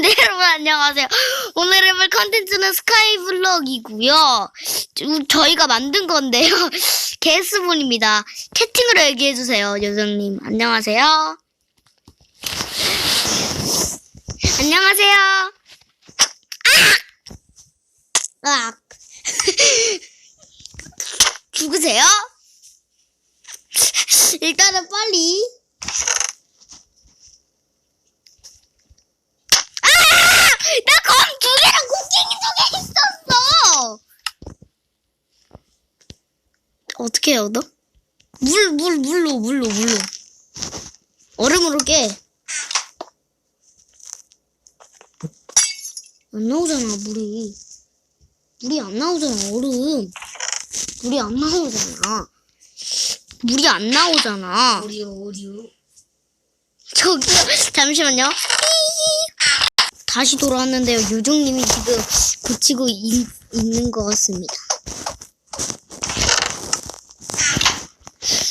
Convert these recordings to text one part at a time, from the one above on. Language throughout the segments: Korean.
네, 여러분 안녕하세요. 오늘 해볼 컨텐츠는 스카이블럭이고요. 저- 저희가 만든 건데요. 게스분입니다. 채팅으로 얘기해 주세요, 요정님. 안녕하세요. 안녕하세요. 아! 아! 죽으세요? 일단은 빨리 아! 나검 두 개랑 곡괭이 두 개 있었어! 어떻게 해요, 너? 물, 물, 물로, 물로, 물로. 얼음으로 깨. 안 나오잖아, 물이. 물이 안 나오잖아, 얼음. 물이 안 나오잖아. 물이 안 나오잖아. 오리오 오리오 저기요, 잠시만요. 다시 돌아왔는데요. 요정님이 지금 고치고 있, 있는 것 같습니다.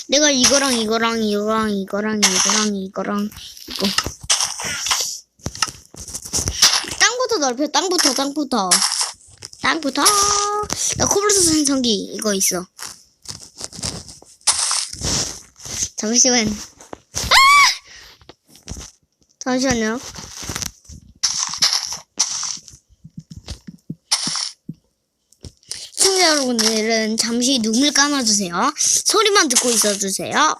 내가 이거랑 이거랑 이거랑 이거랑 이거랑 이거랑 이거 땅부터 넓혀 땅부터 땅부터 땅부터 나 코블스톤 전기 이거 있어 잠시만 잠시만요. 시청자 여러분들은 잠시 눈을 감아주세요. 소리만 듣고 있어주세요.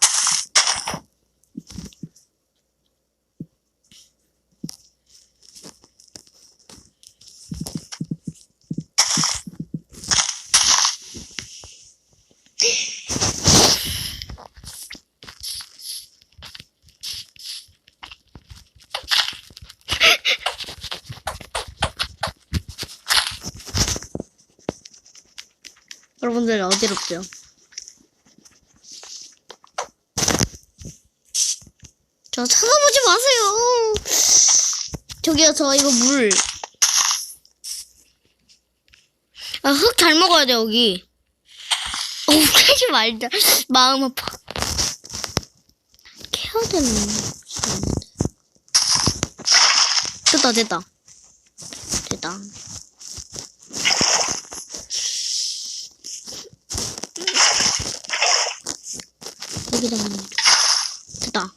여러분들 어지럽죠? 저 찾아보지 마세요. 저기요, 저 이거 물. 아, 흙 잘 먹어야 돼, 여기. 어, 캐지 말자. 마음 아파. 캐야 되는 거 없는데. 됐다, 됐다. 됐다. 여기다 됐다.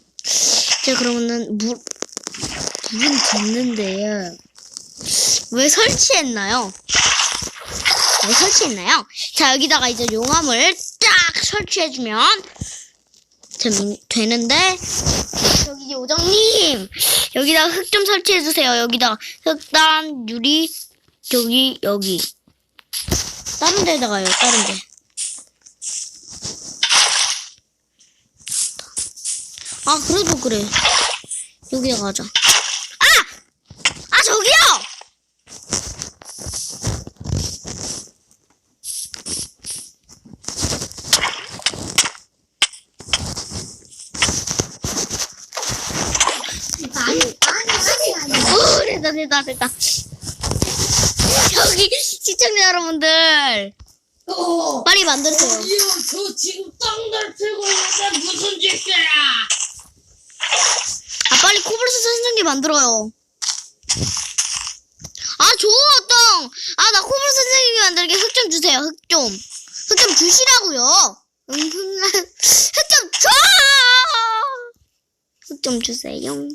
자 그러면은 물 물은 됐는데 왜 설치했나요? 왜 설치했나요? 자 여기다가 이제 용암을 딱 설치해주면 되, 되는데 여기 요정님 여기다가 흙 좀 설치해주세요. 여기다가 흙단 유리 여기 여기 다른 데다가요. 다른 데. 아 그래도 그래. 여기에 가자. 아! 아 저기요! 아니 아니 아니 아니. 오 됐다 됐다 됐다. 여기 시청자 여러분들. 어 빨리 만들세요. 오리오 저 지금 땅날 틀고 있는데 무슨 짓이야 아 빨리 코블스 선생님 만들어요. 아 줘 어떤 아나 코블스 선생님이 만들게 흙 좀 주세요 흙 좀 흙 좀 주시라고요. 흙좀 줘! 흙 좀 주세요.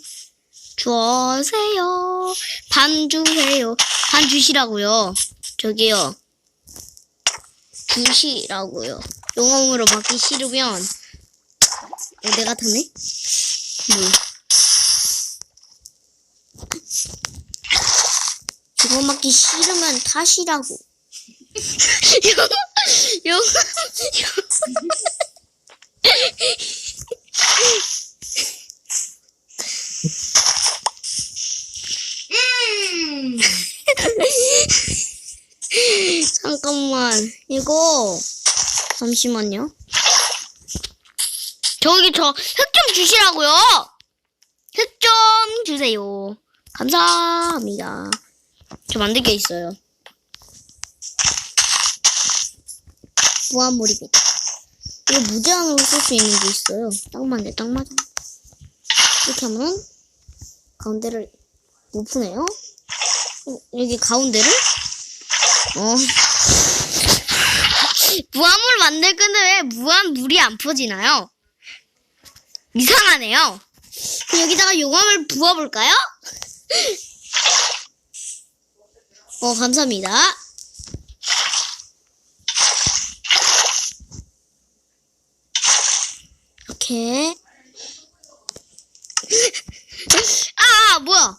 주세요. 반 주세요. 반 주시라고요. 저기요. 주시라고요. 용어으로 받기 싫으면. 어, 내가 타네? 뭐 저거 맞기 싫으면 음 잠깐만. 이거, 잠시만요. 저기 저, 흙 좀 주시라고요! 흙 좀 주세요. 감사합니다. 저 만들 게 있어요. 무한물입니다. 이거 무제한으로 쓸 수 있는 게 있어요. 딱 맞네, 딱 맞아. 이렇게 하면 가운데를 못 푸네요? 어, 여기 가운데를? 어. 무한물 만들 건데 왜 무한 물이 안 퍼지나요? 이상하네요. 여기다가 용암을 부어볼까요? 어, 감사합니다. 이렇게. 아, 뭐야?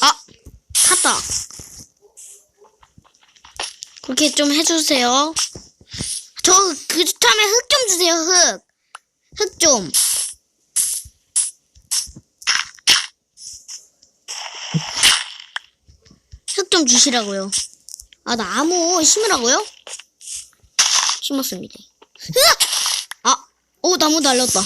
아, 탔다. 그렇게 좀 해주세요. 저, 그, 다음에 흙 좀 주세요, 흙. 흙 좀. 흙 좀 주시라고요. 아, 나 나무 심으라고요? 심었습니다. 으악! 아, 오, 나무 달렸다.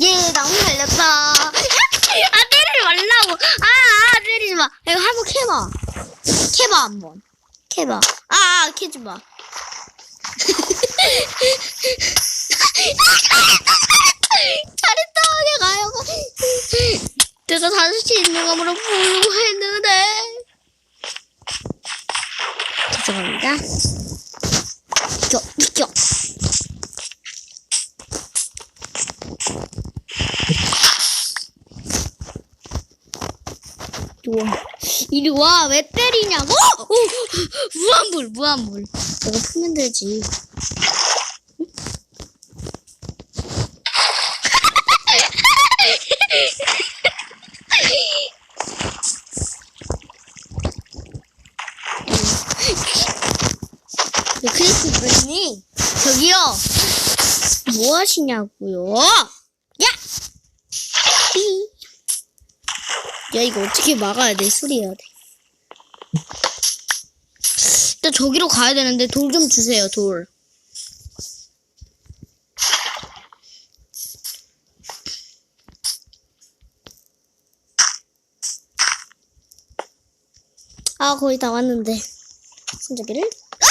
예, 나무 달렸다. 아, 때리지 말라고. 아, 아, 때리지 마. 이거 한번 캐봐. 캐봐, 한번. 캐봐. 아, 아 캐지 마. 잘했다, 내가요. 내가 다시 있는 감으로 부르고 했는데. 죄송합니다. 비켜, 비켜. 이리 와. 이리 와. 왜 때리냐고? 오, 무한불, 무한불. 이거 풀면 되지. 왜 크리스 브레니? 저기요. 뭐 하시냐고요? 야! 삐. 야, 이거 어떻게 막아야 돼? 수리해야 돼. 일단 저기로 가야 되는데 돌 좀 주세요, 돌. 아, 거의 다 왔는데. 손잡이를? 아!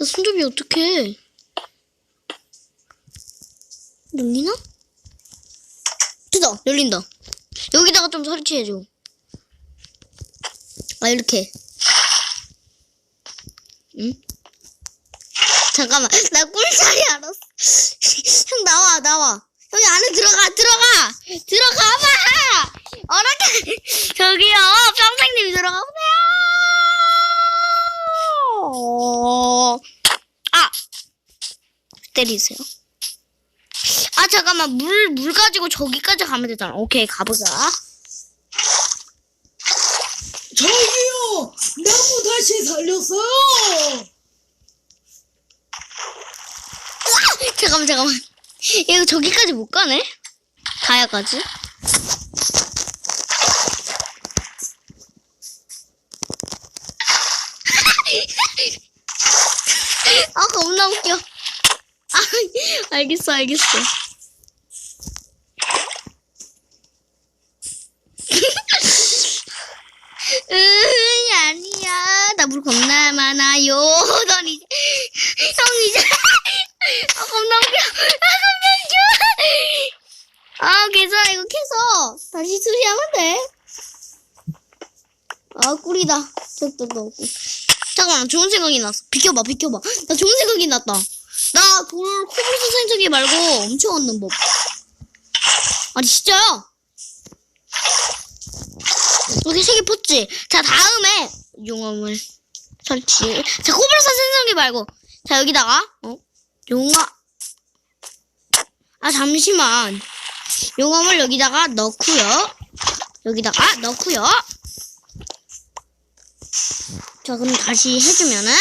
야, 손잡이 어떡해. 열리나? 됐다, 열린다. 여기다가 좀 설치해줘. 아, 이렇게. 응? 잠깐만, 나 꿀자리 알았어. 형, 나와, 나와. 형이 안에 들어가, 들어가! 들어가봐! 어렵게, 저기요, 평생님이 들어가보세요! 아! 때리세요. 아, 잠깐만, 물, 물 가지고 저기까지 가면 되잖아. 오케이, 가보자. 저기요! 나무 다시 살렸어요! 잠깐만, 잠깐만. 이거 저기까지 못 가네? 다야까지? 아, 겁나 웃겨. 아, 알겠어, 알겠어. 으, 아니야. 나 물 겁나 많아요. 넌 이제, 형 이제, 아, 겁나 웃겨. 아, 겁나 웃겨. 아, 괜찮아. 이거 캐서 다시 수리하면 돼. 아, 꿀이다. 저도 넣고. 잠깐만, 좋은 생각이 났어. 비켜봐, 비켜봐. 나 좋은 생각이 났다. 나돌 코블스 생성기 말고 엄청 얻는 법. 아니, 진짜요? 여기 세개 폈지? 자, 다음에 용암을 설치. 자, 코블스 생성기 말고. 자, 여기다가, 어? 용암. 아, 잠시만. 용암을 여기다가 넣고요. 여기다가 넣고요. 자, 그럼 다시 해주면은.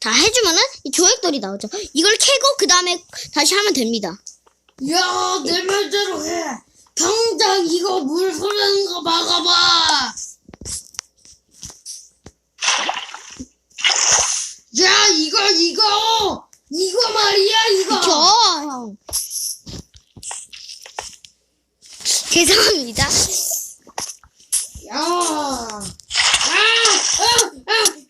자, 해주면은 이 조약돌이 나오죠. 이걸 캐고 그 다음에 다시 하면 됩니다. 야, 내 말대로 해! 당장 이거 물 흐르는 거 막아봐! 야, 이거, 이거! 이거 말이야, 이거! 형. 죄송합니다. 야!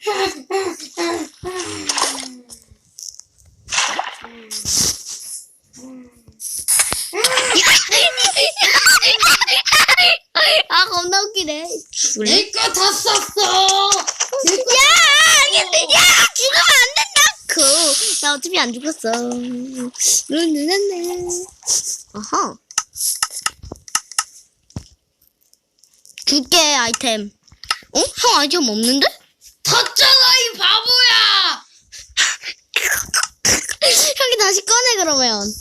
아 겁나 웃기네. 내거다 썼어. 야, 야, 죽으면 안 된다고. 그, 나 어차피 안 죽었어. 룰루랄라. 어허. 줄게 아이템. 어? 형 아이템 없는데? 탔잖아 이 바보야. 형이 다시 꺼내, 그러면.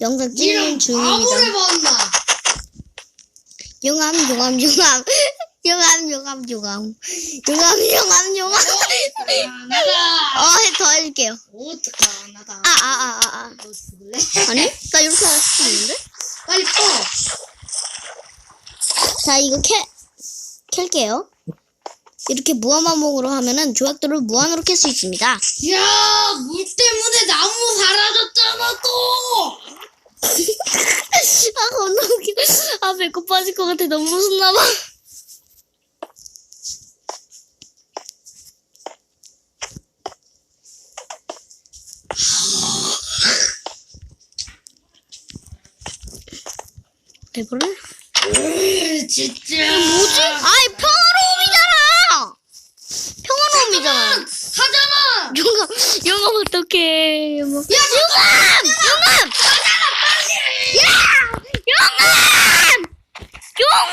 영상 찍는 중입니다. 바보를 봤나? 용암, 용암, 용암. 용암, 용암, 용암. 용암, 용암, 용암. 나다. 어, 더 해줄게요. 어떡하 나다. 아, 아, 아, 아, 아. 너 죽을래? 아니? 나 이렇게 할 수 있는데? 빨리 꺼. 자, 이거 캐, 캘게요. 이렇게 무한반복으로 하면은 조약돌을 무한으로 캘 수 있습니다. 야, 물 때문에 나무 사라졌잖아 또. 아, 겁나 웃겨. 아, 배꼽 빠질 것 같아. 너무 무섭나봐. 배부 르? 으, 진짜. 뭐지? 아이, 평화로움이잖아! 평화로움이잖아. 하잖아. 용암, 용암 어떡해. 용암. 야, 용암! 용암! 야! 용암! 용암!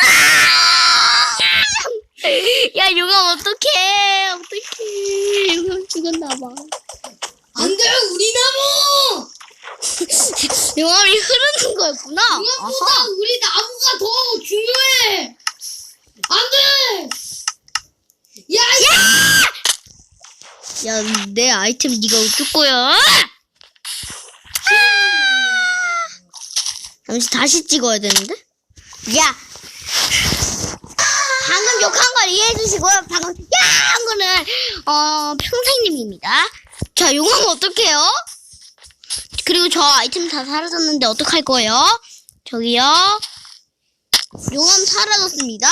야, 용암 어떡해. 어떡해. 용암 죽었나봐. 안돼 우리 나무. 용암이 흐르는 거였구나. 아하. 우리 나무 가 더 중요해. 안 돼. 야, 야. 야, 내 아이템 네가 어쩔 거야? 잠시 다시 찍어야 되는데? 야! 방금 욕한 걸 이해해 주시고요. 방금 야! 한 거는 어, 평생님입니다. 자, 용하면 어떡해요? 그리고 저 아이템 다 사라졌는데 어떡할 거예요? 저기요. 용암 사라졌습니다.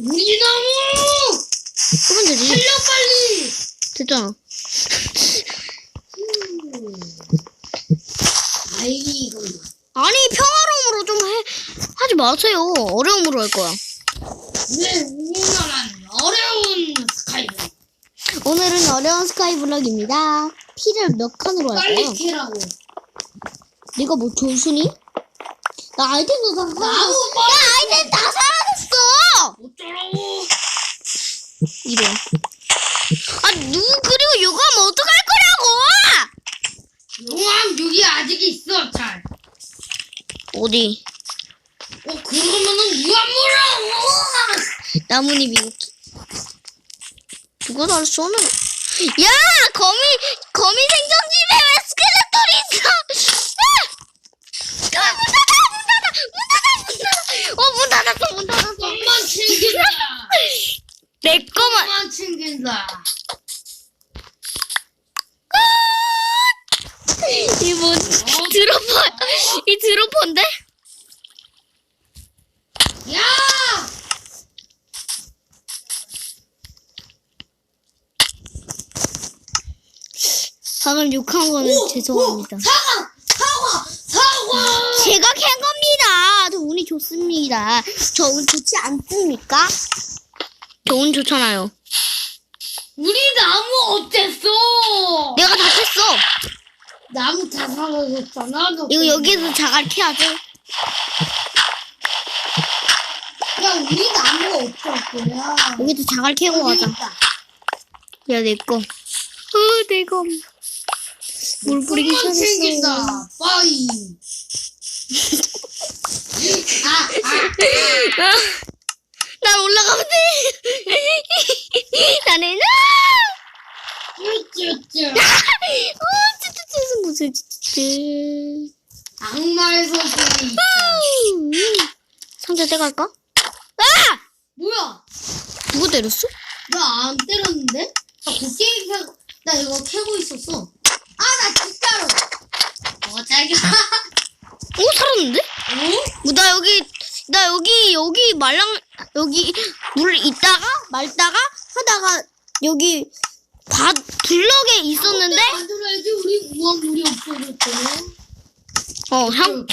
우리 나무. 그러면 되지. 살려 빨리. 됐잖아. 아니 평화로움으로 좀 해, 하지 마세요. 어려움으로 할 거야. 왜 우리나라는 어려운 스카이브. 오늘은 어려운 스카이블럭입니다. 피를 몇 칸으로 할 거야? 빨리 캐라고. 네가 뭐 조순이? 나 아이템도 다 사라졌어. 야 아이템 다 사라졌어. 어쩌라고. 이래. 아 누구 그리고 요거 하면 어떡할 거냐고? 용암 여기 아직 있어 잘. 어디? 어 그러면은 무한무라. 나뭇잎 이렇게. 누가 날 쏘는? 야 거미 거미 생존 집에 왜 스켈레톤이 있어? 아! 아, 문 닫아 문 닫아 문 닫았어 문 닫았어. 엄만 챙긴다. 내 거만. 엄만 챙긴다. 이뭐 드로퍼 이 드로퍼인데? 야! 방금 욕한 거는 오, 죄송합니다. 오, 사과! 사과! 사과! 제가 캔 좋습니다. 저운 좋지 않습니까? 저운 좋잖아요. 우리 나무 어땠어? 내가 다 캤어. 나무 다 사라졌잖아. 너 이거 여기에서 자갈 캐야죠. 야, 우리 나무가 어쩔 거야? 여기도 자갈 캐고 가자. 야, 내 거. 어, 내 거. 물 뿌리기 시작했어. 챙긴다. 빠이. 아, 아, 아, 난 올라가면 돼. 나는, 쭈쭈쭈. 어, 쯔쯔쯔, 무슨 쯔쯔쯔. 악마의 소식이 있다. 음. 상자 떼갈까? 아! 뭐야? 누구 때렸어? 나 안 때렸는데? 나 곡괭이 캐고, 나 이거 캐고 있었어. 아, 나 진짜로. 어, 자기야. 어, 살았는데? 어? 뭐, 나 여기, 나 여기, 여기 말랑, 여기 물 있다가, 말다가, 하다가, 여기, 밭, 블럭에 있었는데, 만들어야지, 우리 우한 물이 없어졌잖아. 어, 형?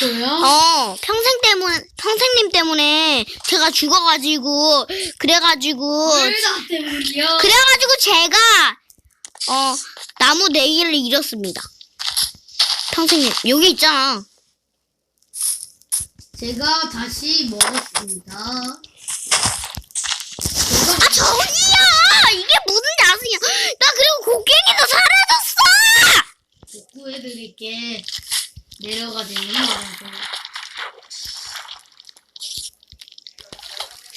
어, 평생 때문에, 평생님 때문에 제가 죽어가지고, 그래가지고, 왜나 때문이야? 그래가지고 제가, 어, 나무 네 개를 잃었습니다. 평생님, 여기 있잖아. 제가 다시 먹었습니다. 아, 저기요! 이게 무슨 야생이야. 나 그리고 곡괭이도 사라졌어! 복구해드릴게. 내려가 되는 말하고.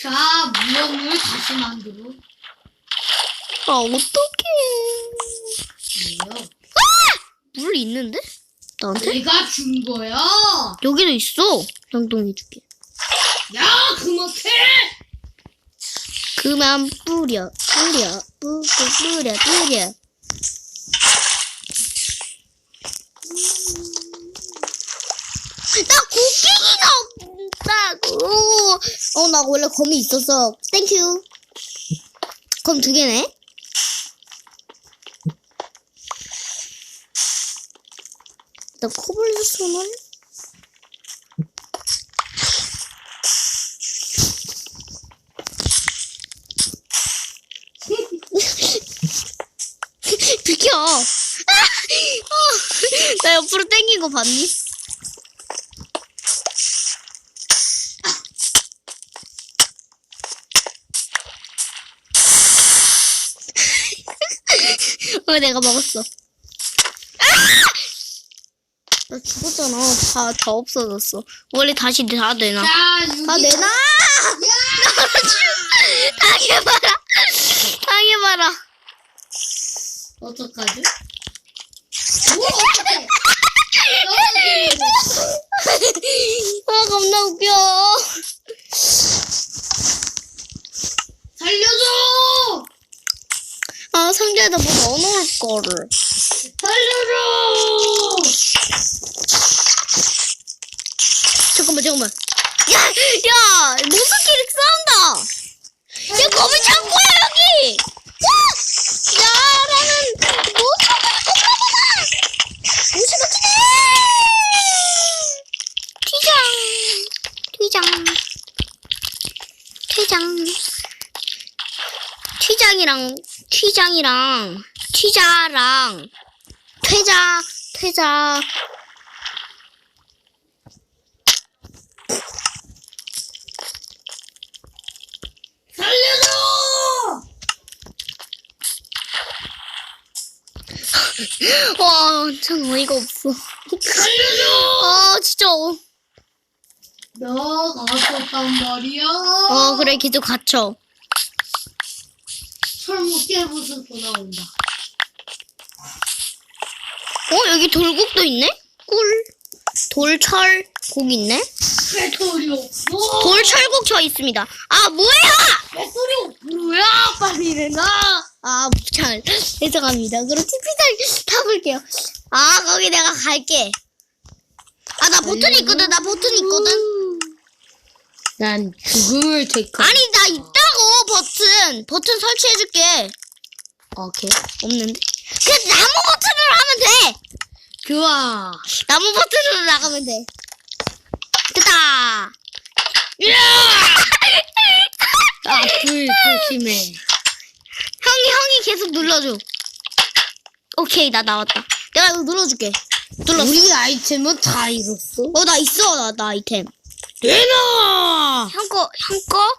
자, 무역물 다시 만들어. 아, 어떡해. 무역. 물 있는데? 나한테? 내가 준 거야. 여기도 있어. 양동이 줄게. 야, 그만해! 그만 뿌려, 뿌려, 뿌, 뿌, 뿌려, 뿌려. 나 곡괭이가 없다고. 어, 나 원래 검이 있었어. 땡큐. 검두 개네. 나 코블리스톤을? 비켜. 아! 어, 나 옆으로 땡긴 거 봤니? 어, 내가 먹었어. 아! 나 죽었잖아. 다, 다 없어졌어. 원래 다시 다 내놔. 자. 다 내놔! 당해봐라. 당해봐라. 어떡하지? 뭐, 어떡해? 아, 겁나 웃겨. 살려줘! 아, 상자에다 뭐 넣어놓을 거를. 살려줘! 잠깐만, 잠깐만. 야, 야, 모스끼리 싸운다. 야, 검을 창고야, 여기! 야! 야, 나는 모스끼리 싸우구나! 모스가 튀장! 튀장. 튀장. 튀장이랑, 튀장이랑, 튀자랑, 퇴자, 퇴자. 살려줘! 와, 완전 어이가 없어. 살려줘! 아, 진짜. 어, 너 갔었단 말이야. 어, 그래, 계속 갇혀. 나온다. 어, 여기 돌국도 있네? 꿀. 돌철 곡 있네? 배터리 없어. 돌철곡 저 있습니다. 아, 뭐야! 배터리. 뭐야? 빨리 내놔. 아, 잘. 죄송합니다. 그럼 TP상 타볼게요. 아, 거기 내가 갈게. 아, 나 버튼 있거든. 나 버튼 있거든. 난 죽음을 택하. 아니, 나 버튼. 버튼 설치해줄게. 오케이. 없는데? 그냥 나무 버튼으로 하면 돼! 좋아. 나무 버튼으로 나가면 돼. 됐다! 아, 불 조심해. 형이, 형이 계속 눌러줘. 오케이, 나 나왔다. 내가 이거 눌러줄게. 눌렀어. 우리 아이템은 다 잃었어. 어, 나 있어, 나, 나 아이템. 내놔! 형 거, 형 거?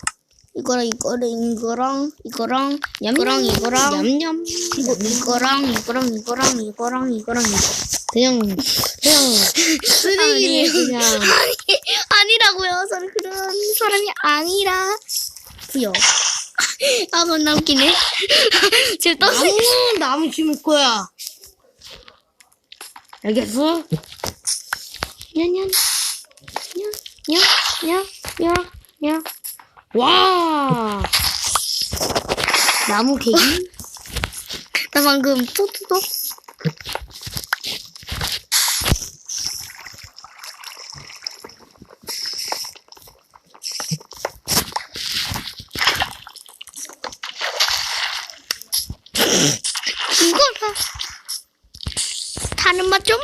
이거랑, 이거랑, 이거랑, 이거랑, 이거랑, 이거랑, 냠냠. 이거, 이거랑, 이거랑, 이거랑, 이거랑, 이거랑, 이거. 그냥, 그냥, 쓰레기를. 그냥. 아니, 아니라고요. 저는 그런 사람이 아니라. 부여. 아, 겁나 웃기네. 지금 떴어. 나무는 나무 심을 거야. 알겠어? 냐, 냐. 와! 나무 개기? 나 방금 또 뜯어. 이거라. 다른 맛 좀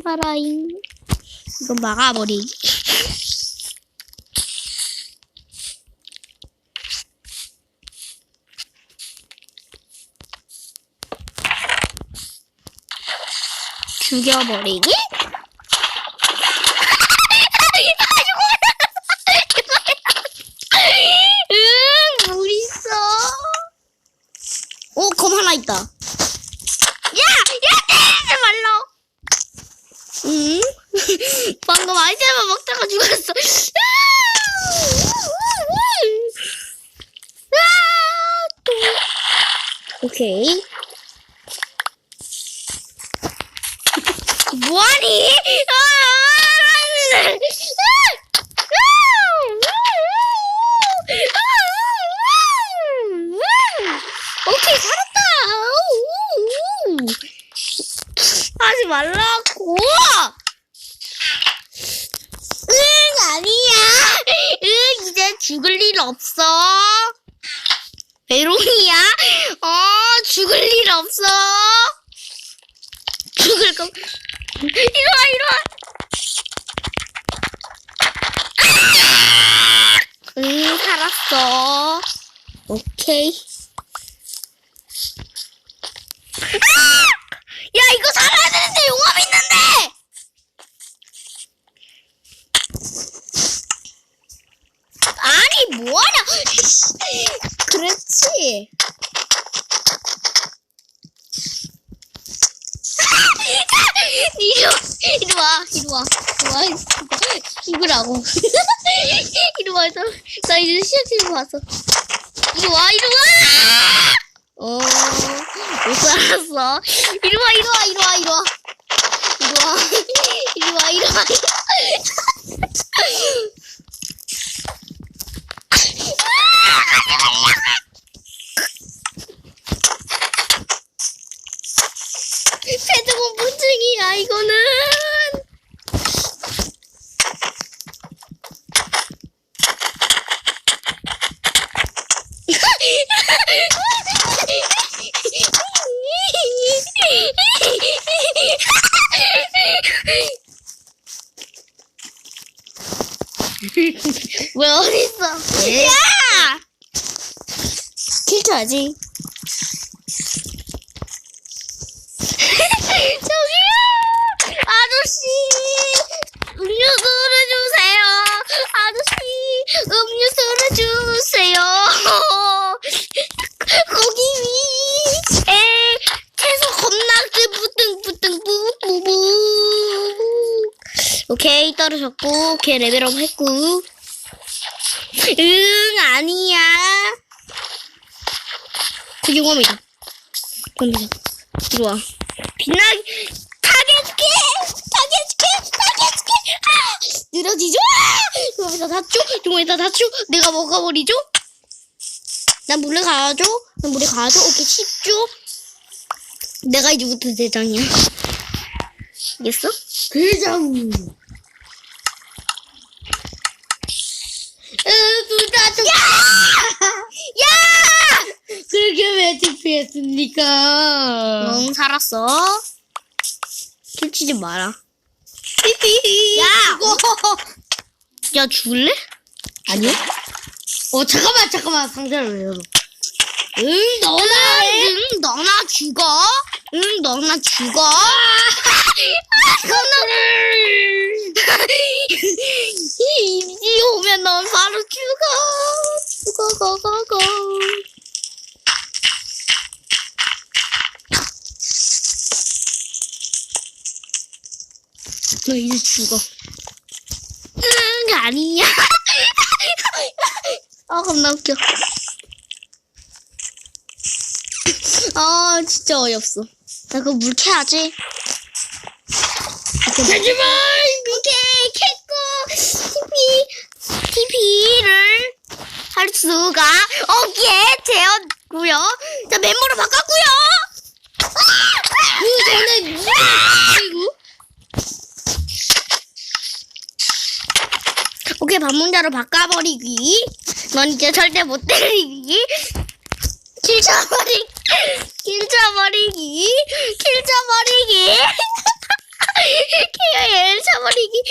봐라. 봐라잉. 이거 막아버리기. 죽여버리기? 응, 물 있어. 오, 검 하나 있다. 야! 야, 때리지 말라! 응? 방금 아이템만 먹다가 죽었어. 아, 또. 오케이. 뭐하니? 오케이 살았다. 하지 말라고. 응 아니야. 응 이제 죽을 일 없어. 메롱이야? 어 죽을 일 없어. 죽을 거. 이리 와, 이리 와. 응, 살았어. 오케이. 아! 야, 이거 살아야 되는데, 용암 있는데! 아니, 뭐하냐. 그렇지. 이리 와, 이리 와, 이리 와, 죽으라고. 이리 와, 나, 나 이제 시작팀 봤어. 이리 와, 이리 와! 어, 못 살았어. 이리 와, 이리 와, 이리 와, 이리 와. 이리 와, 이리 와, 이리 와. 패드공포증이야 이거는. 왜 어딨어? 야 킬쳐야지 저기요! 아저씨! 음료수를 주세요! 아저씨! 음료수를 주세요! 거기 위에 채소 겁나게 부등부등 뿌뿌뿌 오케이 떨어졌고 걔 레벨업 했고 응 아니야 그 용암이다 던져 이리 와 빛나게 가게 해줄게 가게 해줄게 가게 해줄게 아 늘어지죠 용암에다 다쳐 용암에다 다쳐 내가 먹어버리죠 난 물에 가야죠 난 물에 가야죠 오케이 쉽죠 내가 이제부터 대장이야 알겠어? 대장. 둘다 좀. 야! 야! 그렇게 왜 TP했습니까? 응 살았어 킬치지 마라 삐삐 야! 이거. 야 죽을래? 아니요? 어, 잠깐만, 잠깐만. 상자를 왜 열어? 응, 너나, 응, 너나 죽어. 응, 너나 죽어. 너는 이지 오면 넌 바로 죽어. 죽어, 거, 거, 거. 너 이제 죽어. 응, 아니야. 아, 겁나 웃겨. 아 진짜 어이없어. 나 그거 물 캐야지. 하지마! 오케이 캤고 TP TP를 할 수가 없게 되었고요. 자 멤버를 바꿨고요. 그 전에 누가 이거? 오케이 반문자로 바꿔버리기. 넌 이제 절대 못 때리기. 킬 쳐버리기. 킬 쳐버리기. 킬 쳐버리기. 케어엘 쳐버리기.